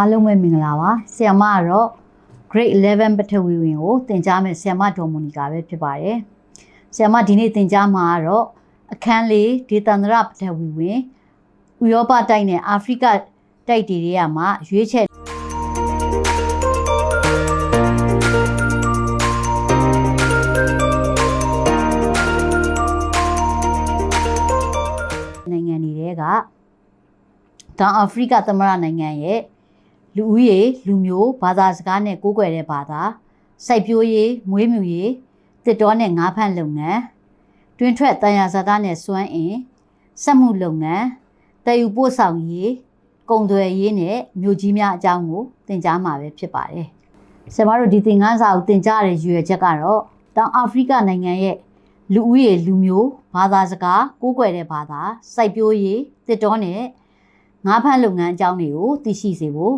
အားလုံးပဲမင်္ဂလာပါဆရာမကတော့ grade 11ပထဝီဝင်ကိုသင်ကြားမယ်ဆရာမဒေါ်မိုနီကာပဲဖြစ်ပါတယ်ဆရာမဒီနေ့သင်ကြားမှာကတော့အခန်းလေးဒေသန္တရပထဝီဝင်ဥရောပတိုက်နဲ့အာဖရိကတိုက်တွေတွေကမှရွေးချယ်နိုင်ငံတွေကတောင်အာဖရိကသမရနိုင်ငံရဲ့ လူဦးရေလူမျိုးဘာသာစကားနဲ့ကိုးကွယ်တဲ့ဘာသာစိုက်ပျိုးရေးမွေးမြူရေးတစ်တော်နဲ့ငါးဖမ်းလုပ်ငန်းတွင်ထွက်တန်ရာဇာတာနဲ့စွမ်းအင်စက်မှုလုပ်ငန်းတည်ယူပို့ဆောင်ရေးကုန်သွယ်ရေးနဲ့မြို့ကြီးများအကြောင်းကိုသင်ကြားမှာပဲဖြစ်ပါတယ်။ဆရာမတို့ဒီသင်ခန်းစာကိုသင်ကြားရတဲ့ရည်ရွယ်ချက်ကတော့တောင်အာဖရိကနိုင်ငံရဲ့လူဦးရေလူမျိုးဘာသာစကားကိုးကွယ်တဲ့ဘာသာစိုက်ပျိုးရေးတစ်တော်နဲ့ငါးဖမ်းလုပ်ငန်းအကြောင်းတွေကိုသိရှိစေဖို့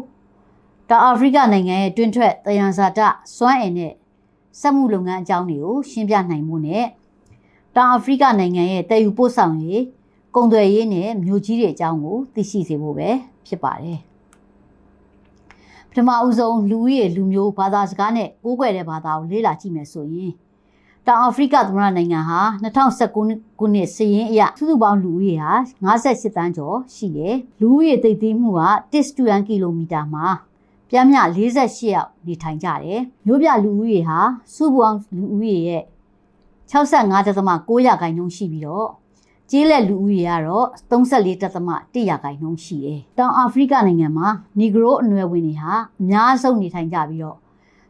တောင်အာဖရိကနိုင်ငံရဲ့တွင်ထွက်တယံဇာတစွမ်းအင်နဲ့စက်မှုလုပ်ငန်းအကြောင်းတွေကိုရှင်းပြနိုင်မှုနဲ့တောင်အာဖရိကနိုင်ငံရဲ့တည်ယူပို့ဆောင်ရေးကုန်သွယ်ရေးနဲ့မြို့ကြီးတွေအကြောင်းကိုသိရှိစေဖို့ပဲဖြစ်ပါတယ်ပထမအဦးဆုံးလူဦးရေလူမျိုးဘာသာစကားနဲ့ကိုးကွယ်တဲ့ဘာသာကိုလေ့လာကြည့်မယ်ဆိုရင်တောင်အာဖရိကသမ္မတနိုင်ငံဟာ2019ခုနှစ်စည်ရင်းအရစုစုပေါင်းလူဦးရေဟာ58တန်းကျော်ရှိတယ်။လူဦးရေသိပ်သည်းမှုက1ကီလိုမီတာမှာ ပြင်းမြ48ယောက်နေထိုင်ကြတယ်။မြို့ပြလူဦးရေဟာစုစုပေါင်းလူဦးရေရဲ့65.9ရာခိုင်နှုန်းရှိပြီးတော့ကျေးလက်လူဦးရေကတော့34.1ရာခိုင်နှုန်းရှိတယ်။တောင်အာဖရိကနိုင်ငံမှာနီဂရိုအနွယ်ဝင်တွေဟာအများဆုံးနေထိုင်ကြပြီးတော့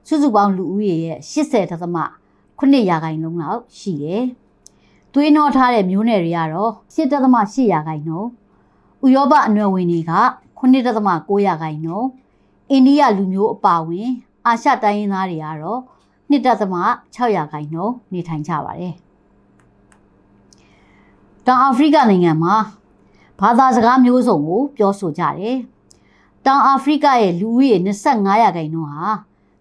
စုစုပေါင်းလူဦးရေရဲ့80.9 9ရာခိုင်နှုန်းလောက်ရှိတယ်။သွေးနှောထားတဲ့မျိုးနယ်တွေကတော့7.8ရာခိုင်နှုန်း၊ဥရောပအနွယ်ဝင်တွေက9.9ရာခိုင်နှုန်း၊ အိန္ဒိယလူမျိုးအပါအဝင် အာရှတိုင်းရင်းသားတွေကတော့2.6ရာခိုင်နှုန်းနေထိုင်ကြပါတယ်။တောင်အာဖရိကနိုင်ငံမှာဘာသာစကားမျိုးစုံကိုပြောဆိုကြတယ်။တောင်အာဖရိကရဲ့လူဦးရေ25ရာခိုင်နှုန်းဟာ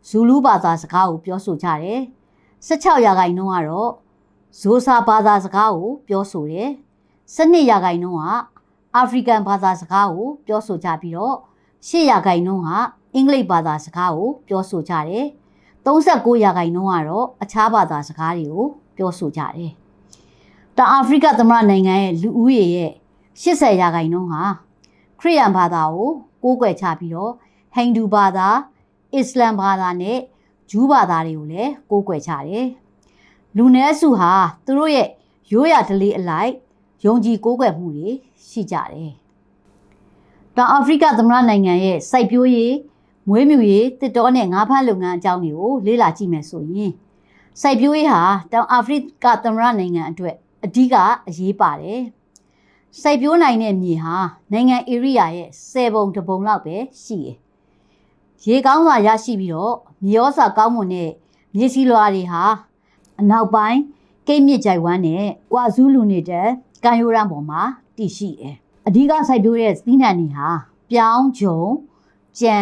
ဇူလူဘာသာစကားကိုပြောဆိုကြတယ်။16ရာခိုင်နှုန်းကတော့ဇိုဆာဘာသာစကားကိုပြောဆိုတယ်။12ရာခိုင်နှုန်းကအာဖရိကန်ဘာသာစကားကိုပြောဆိုကြပြီးတော့10ရာခိုင်နှုန်းက အင်္ဂလိပ်ဘာသာစကားကိုပြောဆိုကြတယ်။39ရာခိုင်နှုန်းကတော့အခြားဘာသာစကားတွေကိုပြောဆိုကြတယ်။တောင်အာဖရိကသမ္မတနိုင်ငံရဲ့လူဦးရေရဲ့80ရာခိုင်နှုန်းဟာခရစ်ယာန်ဘာသာကိုကိုးကွယ်ချပြီးတော့ဟိန္ဒူဘာသာအစ္စလမ်ဘာသာနဲ့ဂျူးဘာသာတွေကိုလည်းကိုးကွယ်ကြတယ်။လူနည်းစုဟာသူတို့ရဲ့ရိုးရာဓလေ့အလိုက်ယုံကြည်ကိုးကွယ်မှုတွေရှိကြတယ်။တောင်အာဖရိကသမ္မတနိုင်ငံရဲ့စိုက်ပျိုးရေး မွေးမြူရေးတစ်တောနဲ့ငါးဖမ်းလုပ်ငန်းအကြောင်းတွေကိုလေ့လာကြည့်မယ်ဆိုရင်စိုက်ပျိုးရေးဟာတောင်အာဖရိကသမ္မတနိုင်ငံအတွက်အဓိကအရေးပါတယ်။စိုက်ပျိုးနိုင်တဲ့မြေဟာနိုင်ငံဧရိယာရဲ့10ပုံတစ်ပုံလောက်ပဲရှိတယ်။ရေကောင်းစွာရရှိပြီးတော့မြေဩဇာကောင်းမွန်တဲ့မြေစီလွာတွေဟာအနောက်ပိုင်းကိတ်မြစ်ကြိုက်ဝမ်းနဲ့ကွာဇူးလူနေတဲ့ကန်ယိုရန်ပေါ်မှာတည်ရှိတယ်။အဓိကစိုက်ပျိုးတဲ့သီးနှံတွေဟာပြောင်းဂျုံကြံ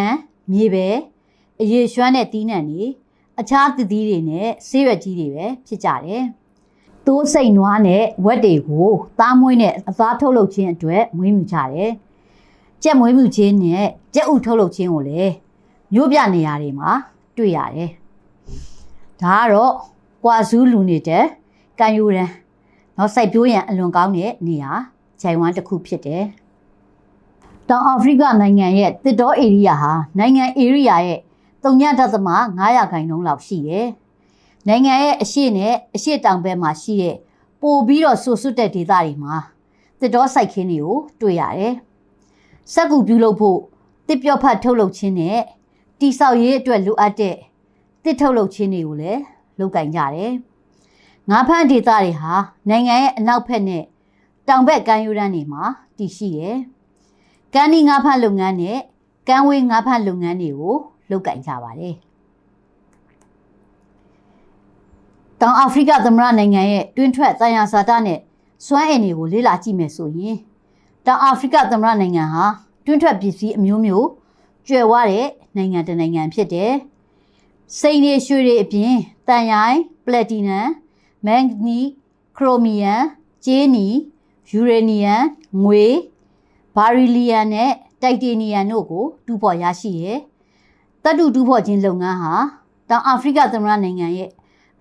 မြေပဲအရေရွှမ်းတဲ့သီးနှံတွေအခြားသစ်သီးတွေနဲ့ဆေးရွက်ကြီးတွေပဲဖြစ်ကြတယ်။တိုးစိတ်နွားနဲ့ဝက်တွေကိုသားမွေးနဲ့အသားထုတ်လုပ်ခြင်းအတွက်မွေးမြူကြတယ်။ကြက်မွေးမြူခြင်းနဲ့ကြက်ဥထုတ်လုပ်ခြင်းကိုလည်းမြို့ပြနေရာတွေမှာတွေ့ရတယ်။ဒါကတော့ကွာဇူးလူနေတဲ့ကန်ယူရန်နောက်စိုက်ပျိုးရန်အလွန်ကောင်းတဲ့နေရာဂျိုင်ဝမ်တစ်ခုဖြစ်တယ်။ တောင်အာဖရိကနိုင်ငံရဲ့တစ်တောဧရိယာဟာနိုင်ငံဧရိယာရဲ့3.5ရာခိုင်နှုန်းလောက်ရှိတယ်။နိုင်ငံရဲ့အရှေ့နဲ့အရှေ့တောင်ဘက်မှာရှိတဲ့ပိုပြီးတော့ဆူဆွတ်တဲ့ဒေသတွေမှာတစ်တောစိုက်ခင်းတွေကိုတွေ့ရတယ်။စက်ကူပြုလုပ်ဖို့တစ်ပြော့ဖတ်ထုတ်လုပ်ခြင်းနဲ့တိဆောက်ရေးအတွက်လိုအပ်တဲ့တစ်ထုတ်လုပ်ခြင်းတွေကိုလည်းလုပ်ကင်ကြတယ်။ငါးဖမ်းဒေသတွေဟာနိုင်ငံရဲ့အနောက်ဘက်နဲ့တောင်ဘက်ကမ်းရိုးတန်းတွေမှာတည်ရှိတယ်။ ကမ်းနီးငါးဖမ်းလုပ်ငန်းနဲ့ကမ်းဝေးငါးဖမ်းလုပ်ငန်းတွေကိုလုပ်ကင်ကြပါတယ်။တောင်အာဖရိကသမ္မတနိုင်ငံရဲ့တွင်းထွက်တန်ရာစာတနဲ့စွမ်းအင်တွေကိုလေ့လာကြည့်မယ်ဆိုရင်တောင်အာဖရိကသမ္မတနိုင်ငံဟာတွင်းထွက်ပစ္စည်းအမျိုးမျိုးကျွယ်ဝတဲ့နိုင်ငံတစ်နိုင်ငံဖြစ်တယ်။စိန်တွေရွှေတွေအပြင်တန်ရိုင်းပလက်တီနမ်မန်ဂနီခရိုမီယမ်ဂျေနီယူရေနီယမ်ငွေ ဘာရီလီယမ်နဲ့တတိုက်တေနီယမ်တို့ကိုတူးဖော်ရရှိရဲတတ်တူတူးဖော်ခြင်းလုပ်ငန်းဟာတောင်အာဖရိကသမ္မတနိုင်ငံရဲ့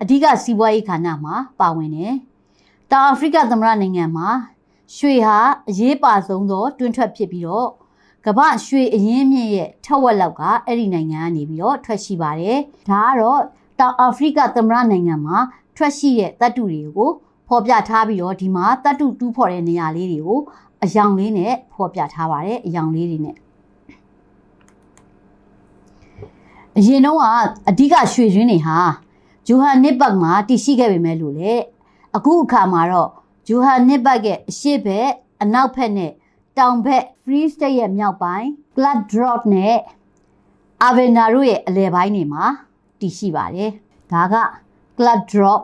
အဓိကစီးပွားရေးခန္ဓာမှာပါဝင်တယ်တောင်အာဖရိကသမ္မတနိုင်ငံမှာရွှေဟာအရေးပါဆုံးသောတွင်းထွက်ဖြစ်ပြီးတော့ကမ္ဘာရွှေအရင်းမြစ်ရဲ့ထက်ဝက်လောက်ကအဲ့ဒီနိုင်ငံကနေပြီးတော့ထွက်ရှိပါတယ်ဒါကတော့တောင်အာဖရိကသမ္မတနိုင်ငံမှာထွက်ရှိတဲ့တတ်တူတွေကိုဖော်ပြထားပြီးတော့ဒီမှာတတ်တူတူးဖော်တဲ့နေရာလေးတွေကို အယောင်လေးနဲ့ဖော်ပြထားပါတယ်အယောင်လေးတွေနဲ့အရင်တော့ကအဓိကရွှေရင်းတွေဟာဂျိုဟန်နစ်ဘတ်မှာတည်ရှိခဲ့ပေမဲ့လို့လေအခုအခါမှာတော့ဂျိုဟန်နစ်ဘတ်ရဲ့အရှိဘက်အနောက်ဘက်နဲ့တောင်ဘက် Free State ရဲ့မြောက်ပိုင်း Glad Drop နဲ့ Avena တို့ရဲ့အလယ်ပိုင်းတွေမှာတည်ရှိပါတယ်ဒါက Glad Drop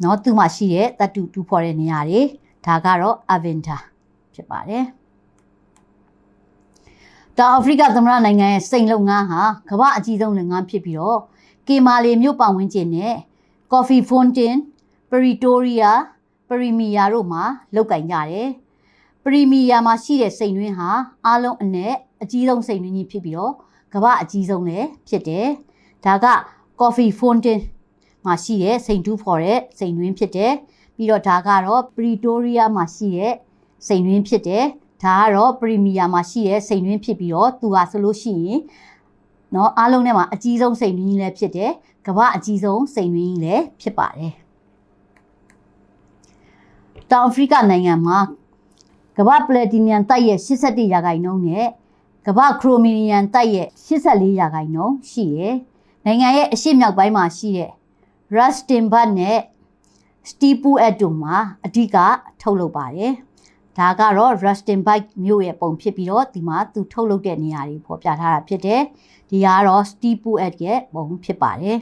เนาะသူ့မှာရှိတဲ့တတူတူဖော်တဲ့နေရာတွေဒါကတော့ Aventa ဖြစ်ပါတယ်တောင်အာဖရိကသမ္မတနိုင်ငံရဲ့စိန်လုပ်ငန်းဟာကမ္ဘာအကြီးဆုံးလုပ်ငန်းဖြစ်ပြီးတော့ကေမာလီမြို့ပတ်ဝန်းကျင်နဲ့ Coffee Fountain, Pretoria, Premier တို့မှာလုပ်ကင်ကြတယ်။ Premier မှာရှိတဲ့စိန်တွင်းဟာအားလုံးအနက်အကြီးဆုံးစိန်တွင်းကြီးဖြစ်ပြီးတော့ကမ္ဘာအကြီးဆုံးလည်းဖြစ်တယ်။ဒါက Coffee Fountain မှာရှိတဲ့စိန်တူးဖော်တဲ့စိန်တွင်းဖြစ်တယ်။ပြီးတော့ဒါကတော့ Pretoria မှာရှိတဲ့ စိန်တွင်းဖြစ်တယ်ဒါကတော့ပရီမီယာမှာရှိတဲ့စိန်တွင်းဖြစ်ပြီးတော့သူဟာဆိုလို့ရှိရင်เนาะအားလုံးထဲမှာအကြီးဆုံးစိန်တွင်းကြီးလည်းဖြစ်တယ်ကမ္ဘာအကြီးဆုံးစိန်တွင်းကြီးလည်းဖြစ်ပါတယ်တောင်အာဖရိကနိုင်ငံမှာကမ္ဘာပလက်တီနမ်တိုက်ရဲ့81ရာခိုင်နှုန်းနဲ့ကမ္ဘာခရိုမီနီယမ်တိုက်ရဲ့84ရာခိုင်နှုန်းရှိရယ်နိုင်ငံရဲ့အရှေ့မြောက်ပိုင်းမှာရှိတဲ့ Rustenburg နဲ့ Steeple တို့မှာအဓိကထုတ်လုပ်ပါတယ် ဒါကတော့ Rustenburg မြို့ရဲ့ပုံဖြစ်ပြီးတော့ဒီမှာသူထုတ်လုပ်တဲ့နေရာတွေဖော်ပြထားတာဖြစ်တယ်ဒီကတော့ Steeple ရဲ့ပုံဖြစ်ပါတယ်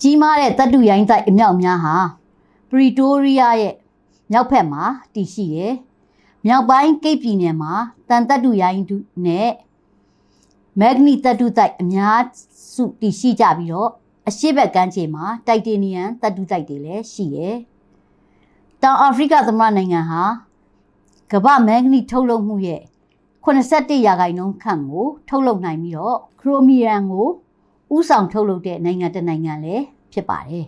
ကြီးမားတဲ့တပ်တူရိုင်းတိုက်အမြောက်များဟာ Pretoria ရဲ့မြောက်ဘက်မှာတည်ရှိတယ်။မြောက်ပိုင်းကိတ်ပြည်နယ်မှာတန်တပ်တူရိုင်းနဲ့မက်ဂနီတပ်တူတိုက်အများစုတည်ရှိကြပြီးတော့အရှိဘက်ကမ်းခြေမှာတိုက်တေနီယမ်တပ်တူတိုက်တွေလည်းရှိတယ်။ တောင်အာဖရိကသမ္မတနိုင်ငံဟာကမ္ဘာမက်ဂနီထုတ်လုပ်မှုရဲ့81ရာခိုင်နှုန်းခန့်ကို ထုတ်လုပ်နိုင်ပြီးတော့ခရိုမီယမ်ကိုဥဆောင်ထုတ်လုပ်တဲ့နိုင်ငံတစ်နိုင်ငံလည်းဖြစ်ပါတယ်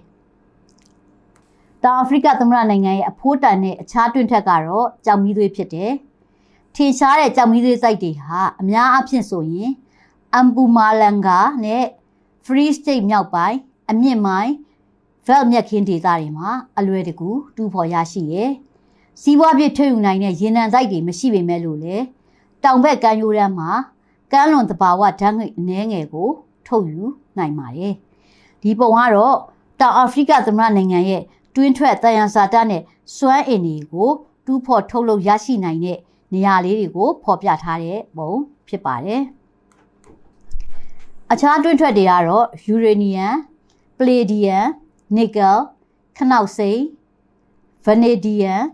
။တောင်အာဖရိကသမ္မတနိုင်ငံရဲ့အဖိုးတန်တဲ့အခြားတွင်းထက်ကတော့ကြောင်မီးသွေးဖြစ်တယ်။ထင်ရှားတဲ့ကြောင်မီးသွေးစိုက်တွေဟာအများအပြားဆိုရင်အမ်ပူမာလန်ဂါနဲ့ Free State မြောက်ပိုင်းအမြင့်မိုင်း Vel မြက်ခင်းဒေသတွေမှာအလွယ်တကူတူဖော်ရရှိရယ်။စီးပွားဖြစ်ထုတ်ယူနိုင်တဲ့ရေနံစိုက်တွေမရှိပေမဲ့လို့လေတောင်ဘက်ကမ်းရိုးတန်းမှာကမ်းလွန်တဘာဝဓာတ်ငွေအနှဲငယ်ကို ထုတ်ယူနိုင်ပါတယ်။ဒီပုံကတော့တောင်အာဖရိကသမ္မတနိုင်ငံရဲ့တွင်းထွက်တယံဇာတနဲ့စွမ်းအင်တွေကိုတူးဖော်ထုတ်လုပ်ရရှိနိုင်တဲ့နေရာလေးတွေကိုဖော်ပြထားတဲ့ပုံဖြစ်ပါတယ်။အခြားတွင်းထွက်တွေကတော့ယူရေနီယမ်၊ပလေဒီယမ်၊ နီကယ်၊ခနောက်စိမ်း၊ဗနေဒီယမ်၊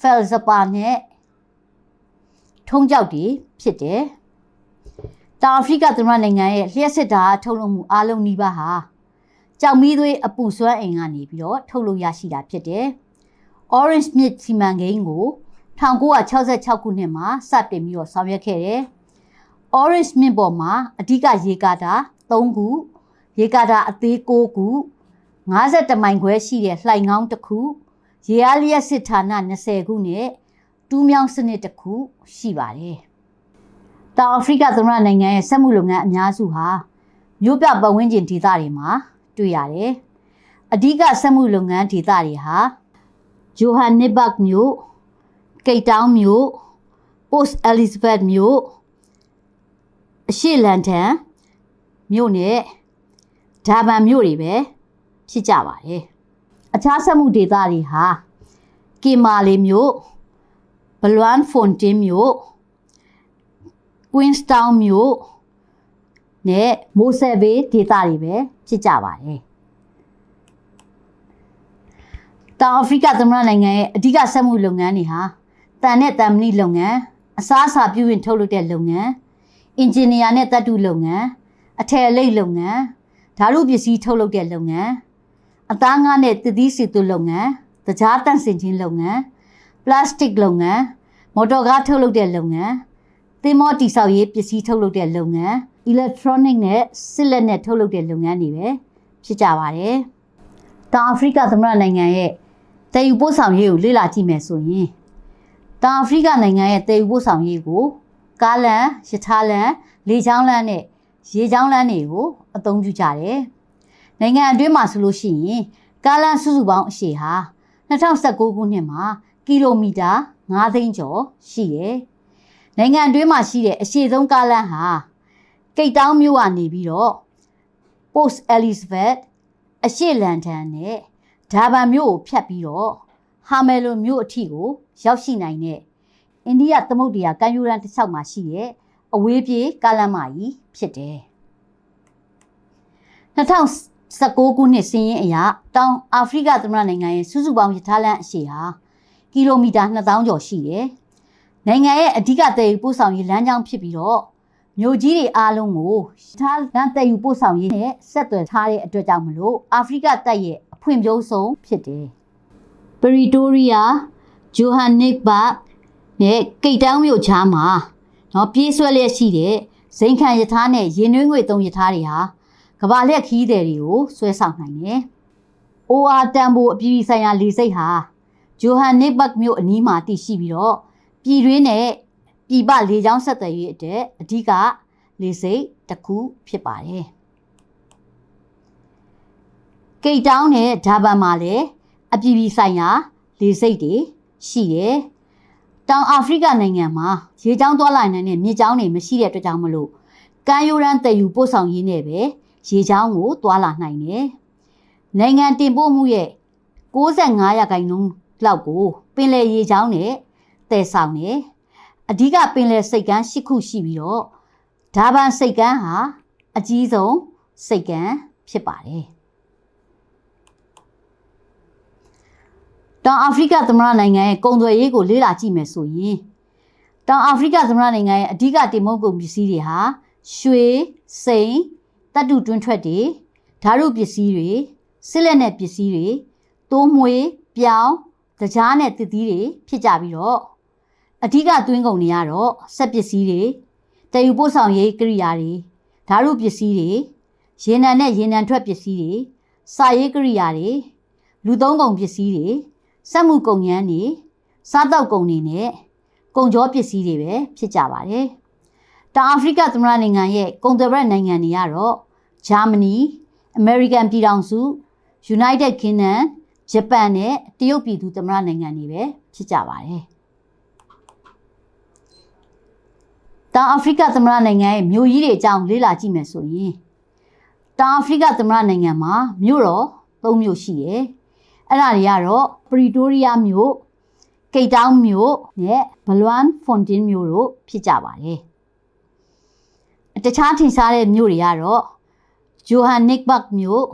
ဖယ်ဇပါနဲ့ထုံးကြောက်တွေဖြစ်တယ်။တောင်အာဖရိကသမ္မတနိုင်ငံရဲ့လျှက်စစ်ဓာတ်ထုတ်လုပ်မှုအားလုံးနီးပါးဟာကြောက်မီးသွေးအပူစွမ်းအင်ကနေပြီးတော့ထုတ်လုပ်ရရှိတာဖြစ်တယ်။ Orange မြစ်စီမံကိန်းကို1966ခုနှစ်မှာစတင်ပြီးတော့ဆောင်ရွက်ခဲ့တယ်။ Orange မြစ်ပေါ်မှာအဓိကရေကာတာ3ခုရေကာတာအသေး6ခု 50မိုင်ခွဲရှိတဲ့လှိုင်ကောင်းတစ်ခုရေအားလျက်စစ်ဌာန20ခုနဲ့တူးမြောင်းစနစ်တစ်ခုရှိပါတယ်။တောင်အာဖရိကသမ္မတနိုင်ငံရဲ့စက်မှုလုပ်ငန်းအများစုဟာမြို့ပြပတ်ဝန်းကျင်ဒေသတွေမှာတွေ့ရတယ်။အဓိကစက်မှုလုပ်ငန်းဒေသတွေဟာဂျိုဟန်နစ်ဘတ်မြို့၊ကိတ်တောင်းမြို့၊ပို့စ်အဲလစ်ဇဘတ်မြို့အရှေ့လန်တန်မြို့နဲ့ဒါဘန်မြို့တွေပဲ ဖြစ်ကြပါတယ်။အခြားစက်မှုဒေသတွေဟာကီမာလီမြို့ဘလွမ်ဖွန်တင်မြို့ Queenstown မြို့နဲ့မိုဆယ်ဘေးဒေသတွေပဲဖြစ်ကြပါတယ်။တောင်အာဖရိကသမ္မတနိုင်ငံရဲ့အဓိကစက်မှုလုပ်ငန်းတွေဟာတန်နဲ့တန်မဏိလုပ်ငန်းအစားအစာပြုပြင်ထုတ်လုပ်တဲ့လုပ်ငန်းအင်ဂျင်နီယာနဲ့တပ်တုလုပ်ငန်းအထည်အလိပ်လုပ်ငန်းဓာတုပစ္စည်းထုတ်လုပ်တဲ့လုပ်ငန်း အသားငါးနဲ့တည်သီးစီတုလုပ်ငန်းတကြားတန့်စင်ခြင်းလုပ်ငန်းပလတ်စတစ်လုပ်ငန်းမမော်တော်ကားထုတ်လုပ်တဲ့လုပ်ငန်းသင်္ဘောတိဆောက်ရေးပစ္စည်းထုတ်လုပ်တဲ့လုပ်ငန်း electronic နဲ့စစ်လက်နဲ့ထုတ်လုပ်တဲ့လုပ်ငန်းတွေပဲဖြစ်ကြပါတယ်။တောင်အာဖရိကသမ္မတနိုင်ငံရဲ့တည်ယူပို့ဆောင်ရေးကိုလေ့လာကြည့်မယ်ဆိုရင်တောင်အာဖရိကနိုင်ငံရဲ့တည်ယူပို့ဆောင်ရေးကိုကားလန်ရထားလန်လေကြောင်းလန်နဲ့ရေကြောင်းလန်တွေကိုအသုံးပြုကြတယ်။ နိုင်ငံအတွင်းမှာဆိုလို့ရှိရင်ကားလန်စုစုပေါင်းအရှည်ဟာ2019ခုနှစ်မှာကီလိုမီတာ9သိန်းကျော်ရှိတယ်။နိုင်ငံအတွင်းမှာရှိတဲ့အရှည်ဆုံးကားလန်ဟာကိတ်တောင်းမြို့ကနေပြီးတော့ Post Elizabeth အရှေ့လန်ဒန်နဲ့ဒါဘန်မြို့ကိုဖြတ်ပြီးတော့ဟာမယ်လိုမြို့အထိကိုရောက်ရှိနိုင်တဲ့အိန္ဒိယသမုဒ္ဒရာကမ်းရိုးတန်းတစ်လျှောက်မှာရှိတဲ့အဝေးပြေးကားလမ်းမကြီးဖြစ်တယ်။ 2019ခုနှစ်စီးရင်အရတောင်အာဖရိကသမ္မတနိုင်ငံရဲ့စုစုပေါင်းရထားလမ်းအရှည်ဟာကီလိုမီတာ2000ကျော်ရှိတယ်။နိုင်ငံရဲ့အဓိကတည်ယူပို့ဆောင်ရေးလမ်းကြောင်းဖြစ်ပြီးတော့မြို့ကြီးတွေအားလုံးကိုထားလမ်းတည်ယူပို့ဆောင်ရေးနဲ့ဆက်သွယ်ထားတဲ့အတွက်ကြောင့်မလို့အာဖရိကတပ်ရဲ့အဖွံ့ဖြိုးဆုံးဖြစ်တယ်။ပရီတိုးရီးယားဂျိုဟန်နစ်ဘတ်နဲ့ကိတ်တောင်းမြို့ချားမှာနော်ပြေးဆွဲလျက်ရှိတဲ့ဇိမ်ခံရထားနဲ့ရင်နှွေးငွေသုံးရထားတွေဟာ ကဘာလက်ခီးတယ်တွေကိုဆွဲဆောင်နိုင်တယ်။ OR တန်ဖိုအပြည်ပြည်ဆိုင်ရာလေစိတ်ဟာဂျိုဟန်နစ်ဘတ်မြို့အနီးမှာတည်ရှိပြီးတော့ပြည်တွင်းနဲ့ပြည်ပလေကြောင်းဆက်သွယ်ရေးအတွက်အဓိကလေစိတ်တစ်ခုဖြစ်ပါတယ်။ကိတ်တောင်းနဲ့ဓာဘန်မှာလည်းအပြည်ပြည်ဆိုင်ရာလေစိတ်တွေရှိတယ်။တောင်အာဖရိကနိုင်ငံမှာရေကြောင်းသွားလာနိုင်တဲ့မြေကြောင်းတွေမရှိတဲ့အတွက်ကြောင့်မလို့ကမ်းရိုးတန်းတည်ယူပို့ဆောင်ရေးနဲ့ပဲ ရေကြောင်းကိုသွားလာနိုင်တယ်။နိုင်ငံတင်ပို့မှုရဲ့65ရာခိုင်နှုန်းလောက်ကိုပင်လယ်ရေကြောင်းနဲ့တည်ဆောင်တယ်။အဓိကပင်လယ်စိတ်ကမ်း၈ခုရှိပြီးတော့ဒါဘန်စိတ်ကမ်းဟာအကြီးဆုံးစိတ်ကမ်းဖြစ်ပါတယ်။တောင်အာဖရိကသမ္မတနိုင်ငံရဲ့ကုန်သွယ်ရေးကိုလေ့လာကြည့်မယ်ဆိုရင်တောင်အာဖရိကသမ္မတနိုင်ငံရဲ့အဓိကတင်မုတ်ကုန်ပစ္စည်းတွေဟာရွှေ၊စိန်၊ တပ်တုတွင်းထွက်တွေဓာတ်ပစ္စည်းတွေစစ်လက်နဲ့ပစ္စည်းတွေတိုးမွေးပြောင်းတကြားနဲ့တစ်သီးတွေဖြစ်ကြပြီးတော့အဓိကသွင်းကုန်တွေကတော့စက်ပစ္စည်းတွေတည်ယူပို့ဆောင်ရေးကိရိယာတွေဓာတ်ပစ္စည်းတွေရေနံနဲ့ရေနံထွက်ပစ္စည်းတွေစာရေးကိရိယာတွေလူသုံးကုန်ပစ္စည်းတွေစက်မှုကုန်ရမ်းတွေစားတောက်ကုန်တွေနဲ့ကုန်ကြောပစ္စည်းတွေပဲဖြစ်ကြပါတယ်။တောင်အာဖရိကသမ္မတနိုင်ငံရဲ့ကုန်သွယ်ဘက်နိုင်ငံတွေကတော့ ဂျာမနီ၊အမေရိကန်ပြည်ထောင်စု၊ United Kingdom ဂျပန်နဲ့တရုတ်ပြည်သူသမ္မတနိုင်ငံတွေပဲဖြစ်ကြပါတယ်။တောင်အာဖရိကသမ္မတနိုင်ငံရဲ့မြို့ကြီးတွေအကြောင်းလေ့လာကြည့်မယ်ဆိုရင်တောင်အာဖရိကသမ္မတနိုင်ငံမှာမြို့တော်၃မြို့ရှိတယ်။အဲ့ဒါတွေကတော့ပရီတိုးရီးယားမြို့ကိတ်တောင်းမြို့နဲ့ဘလွမ်ဖွန်တင်မြို့တို့ဖြစ်ကြပါတယ်။တခြားထင်ရှားတဲ့မြို့တွေကတော့ ဂျိုဟန်နစ်ဘတ်မြို့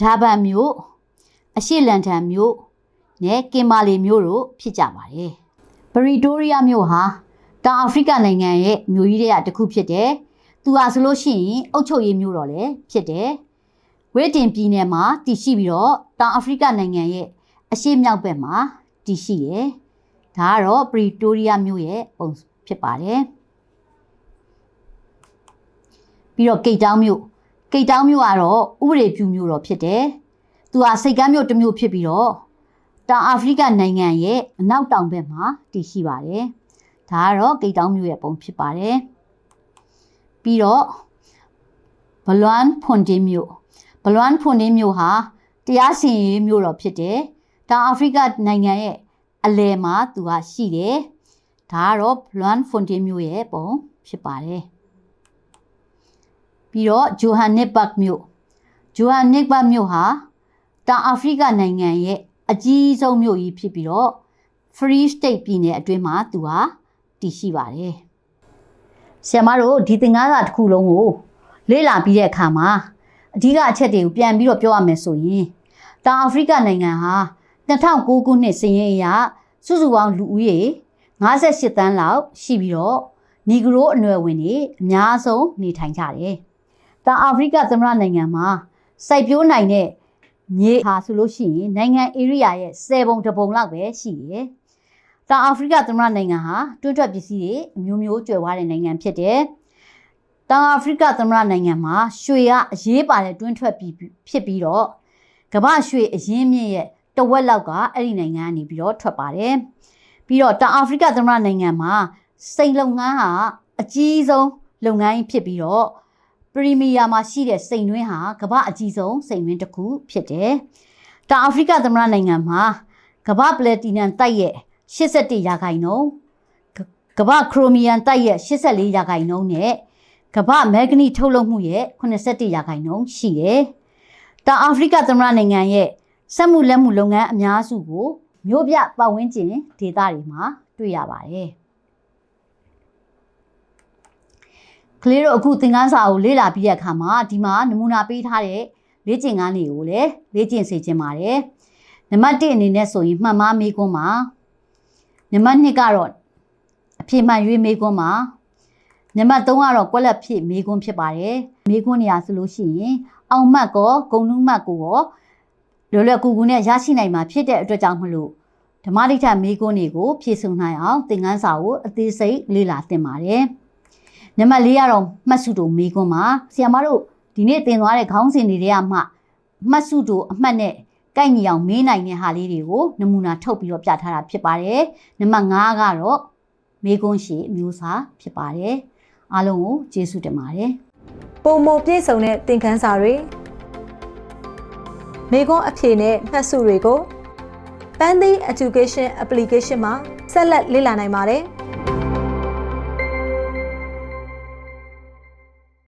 ဒါဘန်မြို့အရှိလန်ထန်မြို့နဲ့ကင်မာလီမြို့တို့ဖြစ်ကြပါတယ်။ပရီတိုးရီးယားမြို့ဟာတောင်အာဖရိကနိုင်ငံရဲ့မြို့ကြီးတွေကတစ်ခုဖြစ်တယ်။သူဟာဆိုလို့ရှိရင်အုပ်ချုပ်ရေးမြို့တော်လည်းဖြစ်တယ်။ဝေတင်ပြည်နယ်မှာတည်ရှိပြီးတော့တောင်အာဖရိကနိုင်ငံရဲ့အရှေ့မြောက်ဘက်မှာတည်ရှိတယ်။ဒါကတော့ပရီတိုးရီးယားမြို့ရဲ့ပုံဖြစ်ပါတယ်။ပြီးတော့ကိတ်တောင်းမြို့ ကိတ်တောင်းမြို့ကတော့ဥပဒေပြုမြို့တော်ဖြစ်တယ်။သူဟာစိတ်ကမ်းမြို့တစ်မြို့ဖြစ်ပြီးတော့တောင်အာဖရိကနိုင်ငံရဲ့အနောက်တောင်ဘက်မှာတည်ရှိပါတယ်။ဒါကတော့ကိတ်တောင်းမြို့ရဲ့ပုံဖြစ်ပါတယ်။ပြီးတော့ဘလွမ်ဖွန်တင်မြို့ဘလွမ်ဖွန်တင်မြို့ဟာတရားစီရင်ရေးမြို့တော်ဖြစ်တယ်။တောင်အာဖရိကနိုင်ငံရဲ့အလယ်မှာသူကရှိတယ်။ဒါကတော့ဘလွမ်ဖွန်တင်မြို့ရဲ့ပုံဖြစ်ပါတယ်။ ပြီးတော့ဂျိုဟန်နစ်ဘတ်မြို့ဂျိုဟန်နစ်ဘတ်မြို့ဟာတောင်အာဖရိကနိုင်ငံရဲ့အကြီးဆုံးမြို့ကြီးဖြစ်ပြီးတော့ Free State ပြည်နယ်အတွင်းမှာသူဟာတည်ရှိပါတယ်။ဆရာမတို့ဒီသင်္ကန်းစာတစ်ခုလုံးကိုလေ့လာပြီးတဲ့အခါမှာအဓိကအချက်တွေကိုပြန်ပြီးတော့ပြောရမယ်ဆိုရင်တောင်အာဖရိကနိုင်ငံဟာ2009ခုနှစ်စည်ရင်အရစုစုပေါင်းလူဦးရေ58တန်းလောက်ရှိပြီးတော့နီဂရိုအနွယ်ဝင်တွေအများဆုံးနေထိုင်ကြတယ်။ တောင်အာဖရိကသမ္မတနိုင်ငံမှာစိုက်ပျိုးနိုင်တဲ့မြေဟာဆိုလို့ရှိရင်နိုင်ငံဧရိယာရဲ့10ပုံတစ်ပုံလောက်ပဲရှိတယ်။တောင်အာဖရိကသမ္မတနိုင်ငံဟာတွန်းထွက်ပစ္စည်းတွေအမျိုးမျိုးကျွယ်ဝတဲ့နိုင်ငံဖြစ်တယ်။တောင်အာဖရိကသမ္မတနိုင်ငံမှာရွှေကအရေးပါတဲ့တွန်းထွက်ပြီးဖြစ်ပြီးတော့ကမ္ဘာရွှေအရင်းမြစ်ရဲ့တဝက်လောက်ကအဲ့ဒီနိုင်ငံကနေပြီးတော့ထွက်ပါတယ်။ပြီးတော့တောင်အာဖရိကသမ္မတနိုင်ငံမှာစိတ်လုပ်ငန်းဟာအကြီးဆုံးလုပ်ငန်းကြီးဖြစ်ပြီးတော့ ပရီမီယာမှာရှိတဲ့စိန်တွင်းဟာကမ္ဘာအကြီးဆုံးစိန်တွင်းတစ်ခုဖြစ်တယ်။တောင်အာဖရိကသမ္မတနိုင်ငံမှာကမ္ဘာပလက်တီနမ်တိုက်ရဲ့81ရာခိုင်နှုန်းကမ္ဘာခရိုမီယန်တိုက်ရဲ့84ရာခိုင်နှုန်းနဲ့ကမ္ဘာမက်ဂနီထုတ်လုပ်မှုရဲ့81ရာခိုင်နှုန်းရှိတယ်။တောင်အာဖရိကသမ္မတနိုင်ငံရဲ့စက်မှုလက်မှုလုပ်ငန်းအများစုကိုမြို့ပြပတ်ဝန်းကျင်ဒေသတွေမှာတွေ့ရပါတယ်။ ကလေးတို့အခုသင်ခန်းစာကိုလေ့လာပြီးတဲ့အခါမှာဒီမှာနမူနာပေးထားတဲ့လေ့ကျင့်ခန်းတွေကိုလည်းလေ့ကျင့်စေချင်ပါတယ်။နံပါတ်1အနေနဲ့ဆိုရင်မှတ်သားမေးခွန်းပါနံပါတ်2ကတော့အဖြေမှန်ရွေးမေးခွန်းပါနံပါတ်3ကတော့ကွက်လက်ဖြစ်မေးခွန်းဖြစ်ပါတယ်မေးခွန်းနေရာဆိုလို့ရှိရင်အောင်မှတ်ကောဂုံနုမှတ်ကိုရောလွယ်လွယ်ကူကူနဲ့ရရှိနိုင်မှာဖြစ်တဲ့အတွက်ကြောင့်မလို့ဓမ္မဒိဋ္ဌမေးခွန်းတွေကိုဖြည့်ဆုံနိုင်အောင်သင်ခန်းစာကိုအသေးစိတ်လေ့လာသင်ပါတယ် နံပါတ်4ကတော့မှတ်စုတူမေးခွန်းပါဆရာမတို့ဒီနေ့သင်သွားတဲ့ခေါင်းစဉ်တွေတွေကမှမှတ်စုတူအမှတ်နဲ့ကိုက်ညီအောင်မေးနိုင်တဲ့ဟာလေးတွေကိုနမူနာထုတ်ပြီးတော့ပြထားတာဖြစ်ပါတယ်။နံပါတ်5ကတော့မေကွန်းရှိအမျိုးအစားဖြစ်ပါတယ်။အားလုံးကိုကျေးဇူးတင်ပါတယ်ပုံမပြည့်စုံတဲ့သင်ခန်းစာတွေမိခွန်းအဖြေနဲ့မှတ်စုတွေကို Pandy Education Application မှာဆက်လက်လေ့လာနိုင်ပါတယ်။